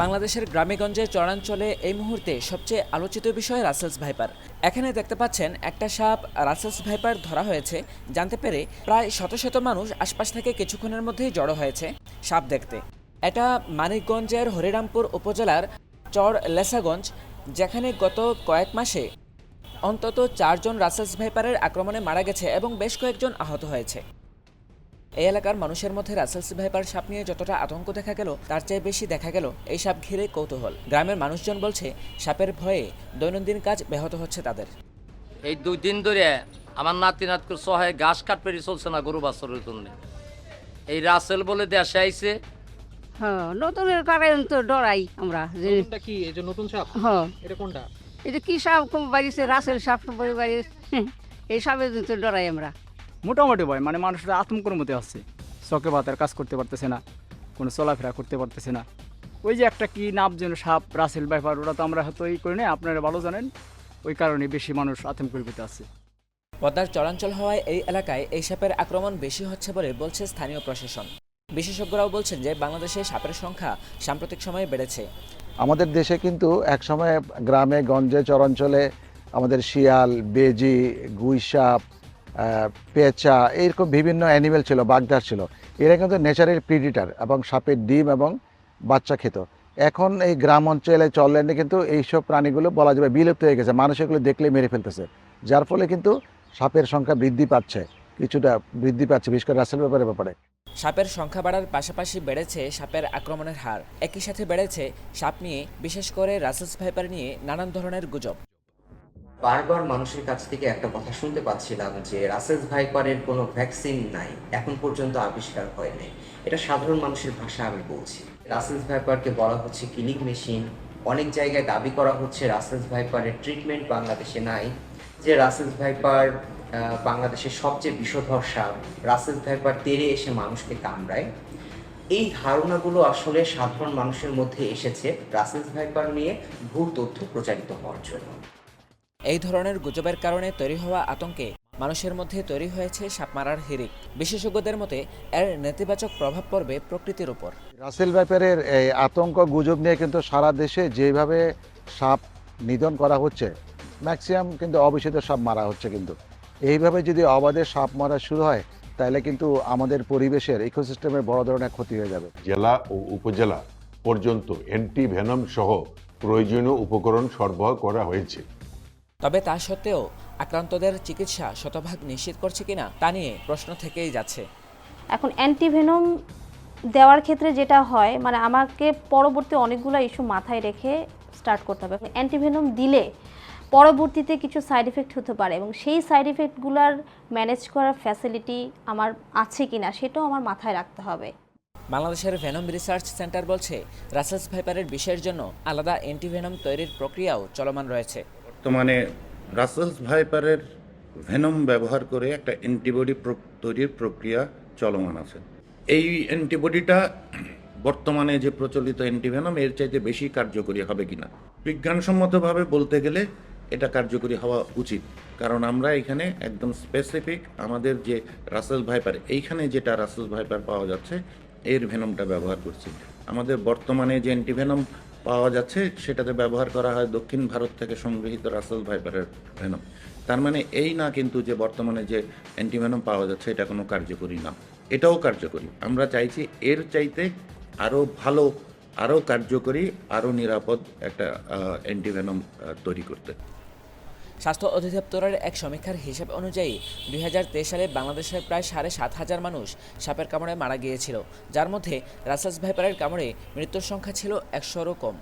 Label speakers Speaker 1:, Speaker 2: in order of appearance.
Speaker 1: বাংলাদেশের গ্রামেগঞ্জে চরাঞ্চলে এই মুহূর্তে সবচেয়ে আলোচিত বিষয় রাসেলস ভাইপার। এখানে দেখতে পাচ্ছেন একটা সাপ রাসেলস ভাইপার ধরা হয়েছে। জানতে পেরে প্রায় শত শত মানুষ আশপাশ থেকে কিছুক্ষণের মধ্যেই জড়ো হয়েছে সাপ দেখতে। এটা মানিকগঞ্জের হরিরামপুর উপজেলার চর লেসাগঞ্জ, যেখানে গত কয়েক মাসে অন্তত চারজন রাসেলস ভাইপারের আক্রমণে মারা গেছে এবং বেশ কয়েকজন আহত হয়েছে। এই এলাকার মানুষের মধ্যে রাসেলস ভাইপার সাপ নিয়ে যতটা আতঙ্ক দেখা গেল তার চেয়ে বেশি দেখা গেল এই সাপ ঘিরে কৌতূহল। গ্রামের মানুষজন বলছে সাপের ভয়ে দৈনন্দিন কাজ ব্যাহত হচ্ছে তাদের।
Speaker 2: এই দুই দিন ধরে আমার নাতি নাতকে সহায় ঘাস কাট পেরি চলছে না গরু বাছরের জন্য। এই রাসেল বলে দেশে আইছে।
Speaker 3: হ্যাঁ নতুনের কারণে তো ডরাই আমরা যে
Speaker 4: নতুনটা কি? এই যে নতুন সাপ?
Speaker 3: হ্যাঁ।
Speaker 4: এটা কোনটা?
Speaker 3: এটা কি সাপ বাড়িছে রাসেল সাপ বাড়ি এই সাপের জন্য তো ডরাই আমরা।
Speaker 5: মোটামুটি ভয় মানে মানুষরা আতঙ্কের মধ্যে আছে। চকে বাতার কাজ করতে পারতেছে না কোনো চলাফেরা করতে পারতেছে না। ওই যে একটা কি নাম যেন সাপ রাসেল ব্যাপার ওরা তো আমরা হয়তো এই করি না আপনারা ভালো জানেন ওই কারণে বেশি মানুষ আতঙ্কের ভিতরে আছে।
Speaker 1: পদ্মার চরাঞ্চল হওয়ায় এই এলাকায় এই সাপের আক্রমণ বেশি হচ্ছে বলে বলছে স্থানীয় প্রশাসন। বিশেষজ্ঞরাও বলছেন যে বাংলাদেশে সাপের সংখ্যা সাম্প্রতিক সময়ে বেড়েছে।
Speaker 6: আমাদের দেশে কিন্তু একসময় গ্রামে গঞ্জে চরাঞ্চলে আমাদের শিয়াল বেজি গুইসাপ পেঁচা, এরকম বিভিন্ন অ্যানিমেল ছিল, বাগদার ছিল। এরা কিন্তু ন্যাচারাল প্রিডিটার এবং সাপের ডিম এবং বাচ্চা খেত। এখন এই গ্রাম অঞ্চলে চললেন্ডে কিন্তু এইসব প্রাণীগুলো বলা যাবে বিলুপ্ত হয়ে গেছে, মানুষ এগুলো দেখলে মেরে ফেলতেছে। যার ফলে কিন্তু সাপের সংখ্যা বৃদ্ধি পাচ্ছে, কিছুটা বৃদ্ধি পাচ্ছে, বিশেষ করে রাসেল ব্যাপারের ব্যাপারে।
Speaker 1: সাপের সংখ্যা বাড়ার পাশাপাশি বেড়েছে সাপের আক্রমণের হার। একই সাথে বেড়েছে সাপ নিয়ে, বিশেষ করে রাসেলস ভাইপার নিয়ে নানান ধরনের গুজব।
Speaker 7: বারবার মানুষের কাছ থেকে একটা কথা শুনতে পাচ্ছিলাম যে রাসেস ভাইপারের কোনো ভ্যাকসিন নাই, এখন পর্যন্ত আবিষ্কার হয়নি এটা সাধারণ মানুষের ভাষা আমি বলছি। রাসেস ভাইপারকে বলা হচ্ছে কিলিং মেশিন। অনেক জায়গায় দাবি করা হচ্ছে রাসেস ভাইপারের ট্রিটমেন্ট বাংলাদেশে নাই, যে রাসেস ভাইপার বাংলাদেশের সবচেয়ে বিষধর সাপ রাসেস ভাইপার তেড়ে এসে মানুষকে কামড়ায়। এই ধারণাগুলো আসলে সাধারণ মানুষের মধ্যে এসেছে রাসেস ভাইপার নিয়ে ভুল তথ্য প্রচারিত হওয়ার জন্য।
Speaker 1: এই ধরনের গুজবের কারণে তৈরি হওয়া আতঙ্কে মানুষের মধ্যে তৈরি হয়েছে সাপ মারার হিরিক বিশেষজ্ঞদের মতে এর নেতিবাচক প্রভাব পড়বে প্রকৃতির উপর।
Speaker 6: রাসেল ব্যাপারের এই আতঙ্ক গুজব নিয়ে কিন্তু সারা দেশে যেভাবে সাপ নিধন করা হচ্ছে ম্যাক্সিমাম কিন্তু অবিষিত সাপ মারা হচ্ছে কিন্তু। এইভাবে যদি অবাধে সাপ মারা শুরু হয় তাহলে কিন্তু আমাদের পরিবেশের ইকোসিস্টেমের বড় ধরনের ক্ষতি হয়ে যাবে।
Speaker 8: জেলা ও উপজেলা পর্যন্ত অ্যান্টি ভেনম সহ প্রয়োজনীয় উপকরণ সরবরাহ করা হয়েছে।
Speaker 1: তবে তা সত্ত্বেও আক্রান্তদের চিকিৎসা শতভাগ নিশ্চিত করছে কিনা তা নিয়ে প্রশ্ন থেকেই যাচ্ছে।
Speaker 9: এখন অ্যান্টিভেনম দেওয়ার ক্ষেত্রে যেটা হয় মানে আমাকে পরবর্তী অনেকগুলো ইস্যু মাথায় রেখে স্টার্ট করতে হবে। অ্যান্টিভেনম দিলে পরবর্তীতে কিছু সাইড এফেক্ট হতে পারে এবং সেই সাইড এফেক্টগুলোর ম্যানেজ করার ফ্যাসিলিটি আমার আছে কিনা সেটাও আমার মাথায় রাখতে হবে।
Speaker 1: বাংলাদেশের ভেনম রিসার্চ সেন্টার বলছে রাসেলস ভাইপারের বিষের জন্য আলাদা অ্যান্টিভেনম তৈরির প্রক্রিয়াও চলমান রয়েছে।
Speaker 10: বর্তমানে রাসেলস ভাইপারের ভেনম ব্যবহার করে একটা অ্যান্টিবডি তৈরির প্রক্রিয়া চলমান আছে। এই অ্যান্টিবডিটা বর্তমানে যে প্রচলিত অ্যান্টিভেনম এর চাইতে বেশি কার্যকরী হবে কিনা? বিজ্ঞানসম্মতভাবে বলতে গেলে এটা কার্যকরী হওয়া উচিত। কারণ আমরা এখানে একদম স্পেসিফিক আমাদের যে রাসেল ভাইপার এইখানে যেটা রাসেল ভাইপার পাওয়া যাচ্ছে, এর ভেনমটা ব্যবহার করছি। আমাদের বর্তমানে যে অ্যান্টিভেনম পাওয়া যাচ্ছে, সেটাতে ব্যবহার করা হয় দক্ষিণ ভারত থেকে সংগৃহীত রাসেল ভাইপারের ভেনম। তার মানে এই না কিন্তু যে বর্তমানে যে অ্যান্টিভেনম পাওয়া যাচ্ছে, এটা কোনো কার্যকরী না। এটাও কার্যকরী। আমরা চাইছি এর চাইতে আরও ভালো আরও কার্যকরী আরও নিরাপদ একটা অ্যান্টিভেনম তৈরি করতে।
Speaker 1: স্বাস্থ্য অধিদপ্তরের এক সমীক্ষার হিসাব অনুযায়ী দুই হাজার তেইশ সালে বাংলাদেশের প্রায় সাড়ে সাত হাজার মানুষ সাপের কামড়ে মারা গিয়েছিল, যার মধ্যে রাসাস ভাইপারের কামড়ে মৃত্যুর সংখ্যা ছিল একশোরও কম।